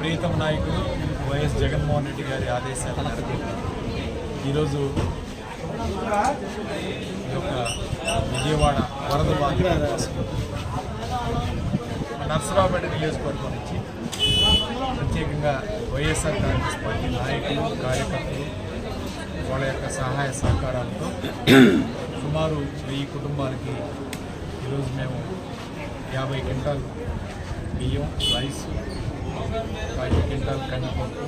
ప్రీతం నాయకుడు వైఎస్ జగన్మోహన్ రెడ్డి గారి ఆదేశాల మేరకు ఈరోజు ఈ యొక్క విజయవాడ వరద బాధితుల కోసం నర్సరావుపేట నియోజకవర్గం నుంచి ప్రత్యేకంగా వైఎస్ఆర్ కాంగ్రెస్ పార్టీ నాయకులు కార్యకర్తలు వాళ్ళ యొక్క సహాయ సహకారాలతో సుమారు వెయ్యి కుటుంబాలకి ఈరోజు మేము యాభై క్వింటాల్ బియ్యం రైస్ ఐదు క్వింటాల్ కందిపప్పు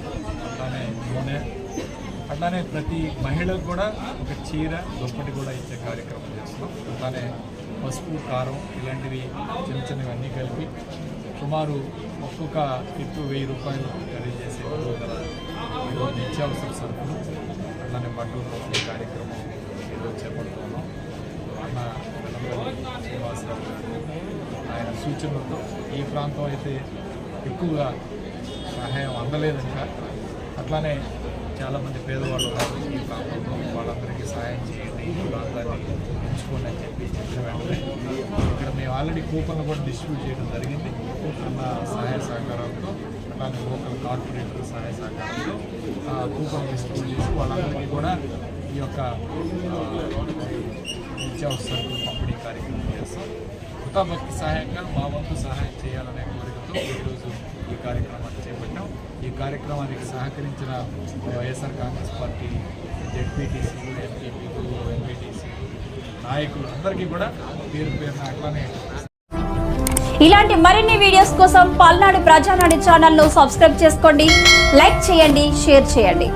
అట్లానే నూనె. అట్లానే ప్రతి మహిళకు కూడా ఒక చీర దుప్పటి కూడా ఇచ్చే కార్యక్రమం చేస్తున్నాం. అట్లానే పసుపు కారం ఇలాంటివి చిన్న చిన్నవన్నీ కలిపి సుమారు ఒక్కొక్క కిట్టు వెయ్యి రూపాయలు ఖరీదు చేసే విలువ నిత్యావసర సరుకులు అట్లానే బట్టలు పంపిణీ కార్యక్రమం ఈరోజు చేపడుతున్నాం. అన్న శ్రీనివాసరావు ఆయన సూచనలతో ఈ ప్రాంతం అయితే ఎక్కువగా సహాయం అందలేదంట. అట్లానే చాలామంది పేదవాళ్ళు ఉన్నారు. ఈ ప్రాంతంలో వాళ్ళందరికీ సహాయం చేయండి ఈ ప్రాంతాన్ని ఎంచుకోండి అని చెప్పి చెప్పిన వెంటనే ఇక్కడ మేము ఆల్రెడీ కూపన్లు కూడా డిస్ట్రిబ్యూట్ చేయడం జరిగింది. అన్న సహాయ సహకారాలతో అట్లానే లోకల్ కార్పొరేటర్ సహాయ సహకారంతో ఆ కూపన్ డిస్ట్రిబ్యూట్ చేసి వాళ్ళందరికీ కూడా ఈ యొక్క నిత్యావసరాలు పంపిణీ కార్యక్రమం చేస్తాం. కృతభక్తి సహాయంగా మా వంతు సహాయం చేయాలనే కోరికతో ఈరోజు ఈ కార్యక్రమాన్ని చేపట్టాం ఈ కార్యక్రమానికి సహకరించిన వైఎస్ఆర్ కాంగ్రెస్ పార్టీ జెడ్పీటీసీలు ఎంపీపీలు ఎంపీటీసీలు నాయకులు అందరికీ కూడా పేరు పేరున అట్లానే ఇలాంటి మరిన్ని వీడియోస్ కోసం పల్నాడు ప్రజానాడు ఛానల్ను సబ్స్క్రైబ్ చేసుకోండి లైక్ చేయండి షేర్ చేయండి.